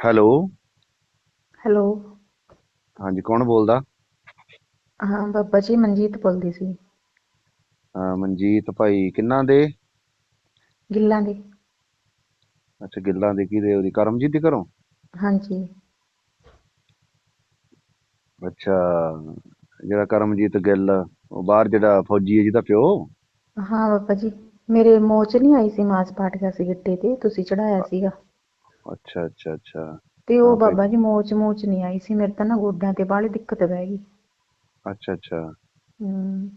Hello. Hello. ਹਾਂਜੀ ਕੌਣ ਬੋਲਦਾ? ਹਾਂ ਬਾਬਾ ਜੀ ਮਨਜੀਤ ਬੋਲਦੀ ਸੀ। ਅਹ ਮਨਜੀਤ ਭਾਈ ਕਿੰਨਾ ਦੇ? ਗਿੱਲਾਂ ਦੀ। ਅੱਛਾ ਗਿੱਲਾਂ ਦੇ ਕੀ ਦੇ ਉਹਦੀ ਕਰਮਜੀਤ ਦੇ ਘਰੋਂ? ਹਾਂਜੀ। ਅੱਛਾ ਜਿਹੜਾ ਕਰਮਜੀਤ ਗਿੱਲ ਉਹ ਬਾਹਰ ਜਿਹੜਾ ਫੌਜੀ ਹੈ ਜਿਹਦਾ ਪਿਓ? ਹਾਂ ਬਾਬਾ ਜੀ। ਮੇਰੇ ਮੋਹ ਚ ਨਹੀਂ ਆਈ ਸੀ ਮਾਸ ਪਾਟ ਗਿਆ ਸੀ ਗਿੱਟੇ ਤੇ ਤੁਸੀਂ ਚੜਾਇਆ ਸੀਗਾ। ਅੱਛਾ ਅੱਛਾ ਅੱਛਾ। ਤੇ ਹਾਂ ਉਹ। ਬਾਬਾ ਜੀ ਮੋਹ ਚ ਮੋਹ ਚ ਨਹੀਂ ਆਈ ਸੀ ਮੇਰੇ ਤਾਂ ਨਾ ਗੋਡਿਆਂ ਤੇ ਬਾਹਲੀ ਦਿੱਕਤ ਬਹਿ ਗਈ। ਅੱਛਾ ਅੱਛਾ। ਹਮ,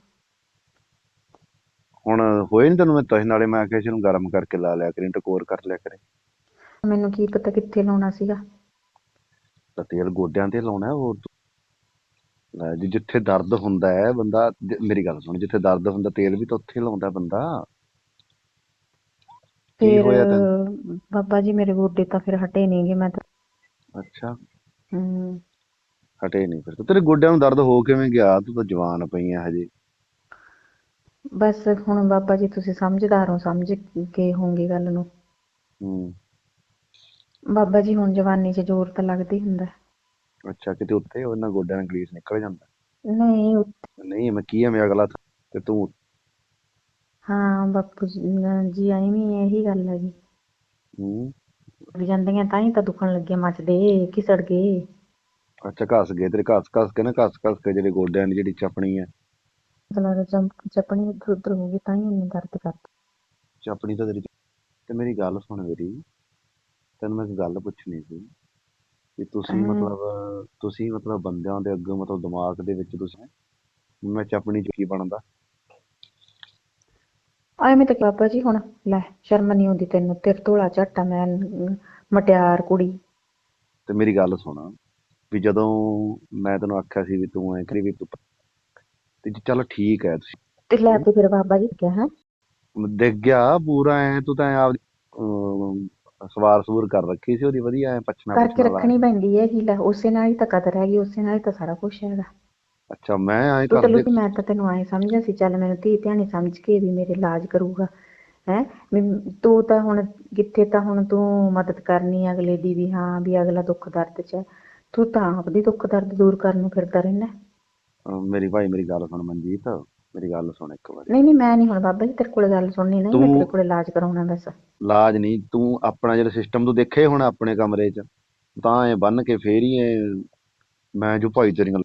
ਹੁਣ ਹੋਏ ਨਹੀਂ ਤੈਨੂੰ ਮੈਂ ਤਹ ਨਾਲੇ ਮੈਂ ਆਖਿਆ ਸੀ ਇਹਨੂੰ ਗਰਮ ਕਰਕੇ ਲਾ ਲਿਆ ਕਰੀ ਟਕੋਰ ਕਰ ਲਿਆ ਕਰੇ। ਮੈਨੂੰ ਕੀ ਪਤਾ ਕਿੱਥੇ ਲਾਉਣਾ ਸੀਗਾ। ਤਾਂ ਤੇਲ ਗੋਡਿਆਂ ਤੇ ਲਾਉਣਾ ਹੈ, ਹੋਰ ਤੂੰ- ਲੈ ਜੀ ਜਿੱਥੇ ਦਰਦ ਹੁੰਦਾ ਹੈ ਬੰਦਾ ਜ- ਮੇਰੀ ਗੱਲ ਸੁਣ ਜਿੱਥੇ ਦਰਦ ਹੁੰਦਾ ਤੇਲ ਵੀ ਤਾਂ ਉੱਥੇ ਹੀ ਲਾਉਂਦਾ ਬੰਦਾ। ਕੀ ਫਿਰ ਹੋਇਆ ਤੈਨੂੰ? ਬਾਬਾ ਜੀ ਮੇਰੇ ਗੋਡੇ ਤਾਂ ਫਿਰ ਹਟੇ ਨਹੀਂਗੇ ਮੈਂ ਤਾਂ ਅੱਛਾ। ਹਮ, ਹਟੇ ਨਹੀਂ ਫਿਰ ਤੇਰੇ ਗੋਡਿਆਂ ਨੂੰ ਦਰਦ ਹੋ ਕਿਵੇਂ ਗਿਆ? ਤੂੰ ਤਾਂ ਜਵਾਨ ਪਈ ਆ ਹਜੇ। ਬਸ ਹੁਣ ਬਾਬਾ ਜੀ ਤੁਸੀਂ ਸਮਝਦਾਰ ਹੋ ਸਮਝ ਕੇ ਹੋਊਗੀ ਗੱਲ ਨੂੰ। ਹੂੰ। ਬਾਬਾ ਜੀ ਹੁਣ ਜਵਾਨੀ 'ਚ ਜ਼ੋਰ ਤਾਂ ਲੱਗਦਾ ਹੀ ਹੁੰਦਾ। ਅੱਛਾ ਕਿਤੇ ਉੱਤੇ ਉਹਨਾਂ ਗੋਡਿਆਂ ਨਾਲ ਗਰੀਸ ਨਿਕਲ ਜਾਂਦਾ। ਨਹੀਂ ਨਹੀਂ ਮੈਂ ਕੀ ਐਵੇਂ ਅਗਲਾ ਤੇ ਤੂੰ ਹਾਂ ਬਾਪੂ ਜੀ ਅਹ ਜੀ ਇਹੀ ਗੱਲ ਹੈਗੀ। ਹੂੰ। ਵੀ ਜਾਂਦੀਆਂ ਤਾਂ ਹੀ ਤਾਂ ਦੁਖਣ ਲੱਗੇ ਮੱਚਦੇ ਘਿਸੜ ਗਏ। ਅੱਛਾ ਘਸ ਗਏ ਤੇਰੇ ਘਸ ਘਸ ਕੇ ਨਾ ਘਸ ਘਸ ਕੇ ਜਿਹੜੇ ਗੋਡਿਆਂ ਦੀ ਜਿਹੜੀ ਚਪਣੀ ਹੈ ਮਤਲਬ ਚਮ- ਚਪਣੀ ਇੱਧਰ ਉੱਧਰ ਹੋ ਗਈ ਤਾਂ ਹੀ ਇੰਨੀ ਦਰਦ ਕਰਦੀ ਚਪਣੀ ਤਾਂ ਤੇਰੀ ਤੇ ਮੇਰੀ ਗੱਲ ਸੁਣ ਮੇਰੀ ਤੈਨੂੰ ਮੈਂ ਇੱਕ ਗੱਲ ਪੁੱਛਣੀ ਸੀ ਕਿ ਤੁਸੀਂ। ਮਤਲਬ ਤੁਸੀਂ ਮਤਲਬ ਬੰਦਿਆਂ ਦੇ ਅੱਗੇ ਮਤਲਬ ਦਿਮਾਗ ਦੇ ਵਿੱਚ ਤੁਸੀਂ ਮੈਂ ਚਪਣੀ ਚ ਕੀ ਬਣਦਾ? ਐਵੇਂ ਤਾਂ ਬਾਬਾ ਜੀ ਹੁਣ ਲੈ ਸ਼ਰਮ ਨਹੀਂ ਆਉਂਦੀ ਤੈਨੂੰ ਤੇਰੇ ਧੋਲਾ ਝੱਟਾ ਮੈਂ ਮਟਿਆਰ ਕੁੜੀ। ਤੇ ਮੇਰੀ ਗੱਲ ਸੁਣ ਵੀ ਜਦੋਂ ਮੈਂ ਤੈਨੂੰ ਆਖਿਆ ਸੀ ਵੀ ਤੂੰ ਐ ਕਰੀ ਵੀ ਤੂੰ ਤੇ ਜੀ ਚੱਲ ਠੀਕ ਹੈ ਤੁਸੀਂ। ਤੇ ਲੈ ਕੇ ਫਿਰ ਬਾਬਾ ਜੀ ਕਿਹਾ ਹੈ? ਦਿਖ ਗਿਆ ਪੂਰਾ ਐ ਤੂੰ ਤਾਂ ਆਪ ਸਵਾਰ ਸੂਰ ਕਰ ਰੱਖੀ ਸੀ ਉਹਦੀ ਵਧੀਆ ਐ ਪਛਣਾ ਕਰਕੇ ਰੱਖਣੀ ਪੈਂਦੀ ਹੈ ਹੀ ਲੈ ਉਸੇ ਨਾਲ ਹੀ ਤਾਂ ਕਦਰ ਹੈਗੀ ਉਸੇ ਨਾਲ ਹੀ ਤਾਂ ਸਾਰਾ ਕੁਝ ਹੈਗਾ। ਅੱਛਾ ਮੈਂ ਐ ਤੂੰ ਤਾਂ ਕਰਦੇ ਲੁਕੀ ਮੈਂ ਤਾਂ ਤੈਨੂੰ ਐ ਸਮਝਿਆ ਸੀ ਚੱਲ ਮੈਨੂੰ ਧੀ ਧਿਆਣੀ ਸਮਝ ਕੇ ਵੀ ਮੇਰੇ ਇਲਾਜ ਕਰੂਗਾ ਹੈ? ਤੂੰ ਤਾਂ ਹੁਣ ਕਿੱਥੇ ਤਾਂ ਹੁਣ ਤੂੰ ਮਦਦ ਕਰਨੀ ਹੈ ਅਗਲੇ ਦੀ ਵੀ ਹਾਂ ਵੀ ਅਗਲਾ ਦੁੱਖ ਦਰਦ ਚ ਹੈ ਤੂੰ ਤਾਂ ਆਪਦੀ ਦੁੱਖ ਦਰਦ ਦੂਰ ਕਰਨ ਨੂੰ ਫਿਰਦਾ ਰਹਿਣਾ ਅਹ ਮੇਰੀ ਭਾਈ ਮੇਰੀ ਗੱਲ ਸੁਣ ਮਨਜੀਤ ਮੇਰੀ ਗੱਲ ਸੁਣ ਇੱਕ ਵਾਰੀ। ਨਹੀਂ ਨਹੀਂ ਮੈਂ ਨਹੀਂ ਹੁਣ ਬਾਬਾ ਜੀ ਤੇਰੇ ਕੋਲ ਗੱਲ ਸੁਣਨੀ ਨਹੀਂ ਮੈਂ ਤੂੰ- ਤੇਰੇ ਕੋਲ ਇਲਾਜ ਕਰਾਉਣਾ ਬਸ। ਲਾਜ ਨਹੀਂ ਤੂੰ ਆਪਣਾ ਜਿਹੜਾ ਸਿਸਟਮ ਤੂੰ ਦੇਖੇ ਹੁਣ ਆਪਣੇ ਕਮਰੇ 'ਚ ਤਾਂ ਐ ਬੰਨ ਕੇ ਫੇਰ ਹੀ ਐ ਮੈਂ ਜੋ ਭਾਈ ਤੇਰੀਆਂ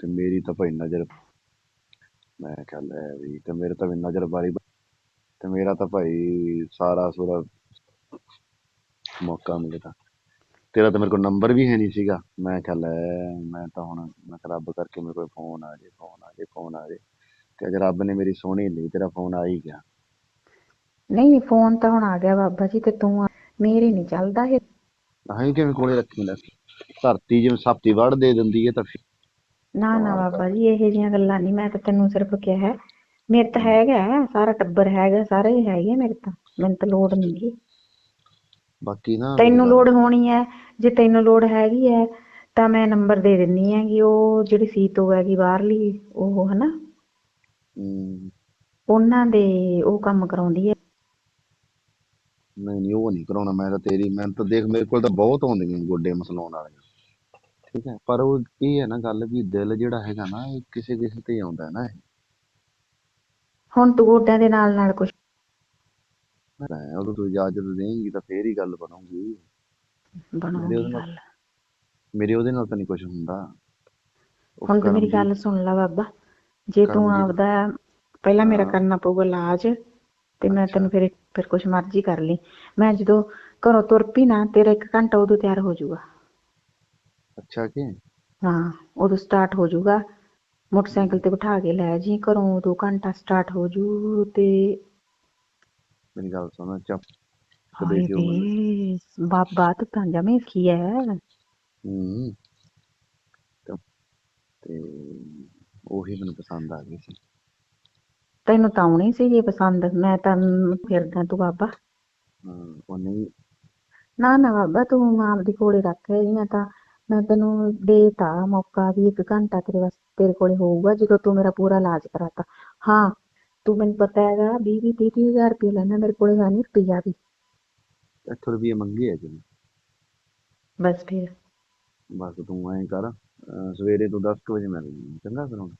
ਤੇ ਮੇਰੀ ਤਾਂ ਭਾਈ ਨਜ਼ਰ ਮੈਂ ਕਿਹਾ ਲੈ ਵੀ ਤੇ ਮੇਰੇ ਤਾਂ ਵੀ ਨਜ਼ਰ ਬਾਰੀ ਤੇ ਮੇਰਾ ਤਾਂ ਭਾਈ ਸਾਰਾ ਸੂਰਾ ਮੌਕਾ ਮਿਲਦਾ ਤੇਰਾ ਤਾਂ ਮੇਰੇ ਕੋਲ ਨੰਬਰ ਵੀ ਹੈ ਨਹੀਂ ਸੀਗਾ। ਮੈਂ ਕਿਹਾ ਲੈ ਮੈਂ ਤਾਂ ਹੁਣ ਮੈਂ ਕਿਹਾ ਰੱਬ ਕਰਕੇ ਮੇਰੇ ਕੋਲ ਫੋਨ ਆ ਜੇ ਫੋਨ ਆ ਜੇ ਫੋਨ ਆ ਜੇ। ਤੇ ਅੱਜ ਰੱਬ ਨੇ ਮੇਰੀ ਸੋਹਣੀ ਲਈ ਤੇਰਾ ਫੋਨ ਆ ਹੀ ਗਿਆ। ਨਹੀਂ ਫੋਨ ਤਾਂ ਹੁਣ ਆ ਗਿਆ ਬਾਬਾ ਜੀ ਤੇ ਤੂੰ ਮੇਰੇ ਨਹੀਂ ਚੱਲਦਾ ਇਹ। ਅਸੀਂ ਕਿਵੇਂ ਕੋਲੇ ਰੱਖੀ ਲੈ ਧਰਤੀ ਜਿਵੇਂ ਸਾਪਤੀ ਵੜ ਦੇ ਦਿੰਦੀ ਹੈ ਤਾਂ ਨਾ ਨਾ ਬਾਬਾ ਜੀ ਇਹੋ ਜਿਹੀਆਂ ਗੱਲਾਂ ਨਹੀਂ ਮੈਂ ਤਾਂ ਤੈਨੂੰ ਸਿਰਫ ਕਿਹਾ ਹੈ। ਮੇਰੇ ਤਾਂ ਹੈਗਾ ਹੈ, ਸਾਰਾ ਟੱਬਰ ਹੈਗਾ ਸਾਰੇ ਹੀ ਹੈਗੇ ਮੇਰੇ ਤਾਂ ਮੈਨੂੰ ਤਾਂ ਲੋੜ ਨਹੀਂ ਗੀ। ਬਾਕੀ ਨਾ ਤੈਨੂੰ ਲੋੜ ਹੋਣੀ ਹੈ ਜੇ ਤੈਨੂੰ ਲੋੜ ਹੈਗੀ ਹੈ ਤਾਂ ਮੈਂ ਨੰਬਰ ਦੇ ਦਿੰਨੀ ਹੈਗੀ ਉਹ ਜਿਹੜੀ ਸੀਤੋ ਹੈਗੀ ਬਾਹਰਲੀ ਉਹ ਹਨਾ। ਹਮ, ਉਹਨਾਂ ਦੇ ਉਹ ਕੰਮ ਕਰਾਉਂਦੀ ਹੈ। ਨਹੀਂ ਨਹੀਂ ਉਹ ਨਹੀਂ ਕਰਾਉਣਾ ਮੈਂ ਤਾਂ ਤੇਰੀ ਮੈਂ ਤਾਂ ਦੇਖ ਮੇਰੇ ਕੋਲ ਤਾਂ ਬਹੁਤ ਆਉਂਦੀਆਂ ਗੋਡੇ ਮਸਲਾਉਣ ਵਾਲੀਆਂ। ਠੀਕ ਹੈ ਪਰ ਉਹ ਇਹ ਹੈ ਨਾ ਗੱਲ ਵੀ ਦਿਲ ਜਿਹੜਾ ਹੈਗਾ ਨਾ ਇਹ ਕਿਸੇ ਕਿਸੇ ਤੇ ਹੀ ਆਉਂਦਾ ਹੈ ਨਾ ਇਹ। ਹੁਣ ਤੂੰ ਗੋਡਿਆਂ ਦੇ ਨਾਲ ਨਾਲ ਕੁਝ ਮੈਂ ਉਦੋਂ ਤੂੰ ਇਜਾਜ਼ਤ ਦੇਂਗੀ ਤਾਂ ਫੇਰ ਹੀ ਗੱਲ ਬਣੂਗੀ। ਉਹਦੇ ਨਾਲ ਗੱਲ। ਮੇਰੇ ਉਹਦੇ ਨਾਲ ਤਾਂ ਨਹੀਂ ਕੁਝ ਹੁੰਦਾ। ਉਹ ਹੁਣ ਤੂੰ ਮੇਰੀ ਕਰਮਜੀਤ- ਗੱਲ ਸੁਣ ਲੈ ਬਾਬਾ। ਜੇ ਤੂੰ ਕਰਮਜੀਤ- ਆਪਦਾ ਪਹਿਲਾਂ ਮੇਰਾ ਹਾਂ। ਕਰਨਾ ਪਊਗਾ ਇਲਾਜ ਤੇ ਮੈਂ ਅੱਛਾ। ਤੈਨੂੰ ਫਿਰ ਫਿਰ ਕੁਛ ਮਰਜ਼ੀ ਕਰ ਲਈ। ਮੈਂ ਜਦੋਂ ਘਰੋਂ ਤੁਰ ਪਈ ਨਾ ਤੇਰਾ ਇੱਕ ਘੰਟਾ ਉਦੋਂ ਤਿਆਰ ਹੋ ਜਾਊਗਾ। ਅੱਛਾ ਕਿ ਹਾਂ ਉਦੋਂ ਸਟਾਰਟ ਹੋ ਜਾਊਗਾ। ਮੋਟਰਸਾਈਕਲ ਤੇ ਬਿਠਾ ਕੇ ਲੈ ਜੀ ਘਰੋਂ ਉਦੋਂ ਘੰਟਾ ਸਟਾਰਟ ਹੋ ਜੂ ਤੇ ਮੇਰੀ ਗੱਲ ਸੁਣ ਚੱਪ। ਹਾਏ ਵੇ ਬਾਬਾ ਤੂੰ ਤਾਂ ਜਮੇ ਕੀ ਹੈ ਹੂੰ। ਤੇ ਤੇ ਉਹੀ ਮੈਨੂੰ ਪਸੰਦ ਆ ਗਈ ਸੀ। ਤੈਨੂੰ ਤਾਂ ਆਉਣੀ ਸੀ ਇਹ ਪਸੰਦ ਮੈਂ ਤਾਂ ਫਿਰਦਾ ਤੂੰ ਬਾਬਾ। ਹਾਂ ਉਹ ਨਹੀਂ। ਨਾ ਨਾ ਬਾਬਾ ਤੂੰ ਆਪਦੀ ਕੋਲੇ ਰੱਖ ਰਹੀਆਂ ਤਾਂ ਮੈਂ ਤੈਨੂੰ ਦੇਤਾ ਮੌਕਾ ਵੀ ਇੱਕ ਘੰਟਾ ਤੇਰੇ ਵਾਸਤੇ ਤੇਰੇ ਕੋਲੇ ਹੋਊਗਾ ਜਦੋਂ ਤੂੰ ਮੇਰਾ ਪੂਰਾ ਇਲਾਜ ਕਰਾਤਾ। ਹਾਂ ਤੂੰ ਮੈਨੂੰ ਪਤਾ ਹੈਗਾ ਵੀਹ ਵੀਹ ਤੀਹ ਤੀਹ ਹਜ਼ਾਰ ਰੁਪਏ ਲੈਣਾ ਮੇਰੇ ਕੋਲੇ ਹੈ ਨਹੀਂ ਰੁਪਈਆ ਵੀ। ਇੱਥੋਂ ਰੁਪਏ ਮੰਗੇ ਆ ਜਿਵੇਂ ਬਸ ਫਿਰ। ਬਸ ਤੂੰ ਐਂ ਕਰ ਅਹ ਸਵੇਰੇ ਤੂੰ 10 ਕੁ ਵਜੇ ਮਿਲ ਜੀ ਚੰਗਾ ਫਿਰ ਹੁਣ।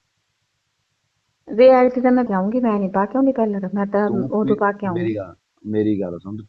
ਰਿਐਲਿਟੀ ਤਾਂ ਮੈਂ ਪਾਉਂਗੀ ਮੈਂ ਨਹੀਂ ਪਾ ਕੇ ਆਉਂਦੀ ਪਹਿਲਾਂ ਤਾਂ ਮੈਂ ਤਾਂ ਤੂੰ ਉਦੋਂ ਪਾ ਕੇ ਮੇਰੀ ਆਉਂਗੀ ਗੱਲ ਮੇਰੀ ਗੱਲ ਸੁਣ ਤੂੰ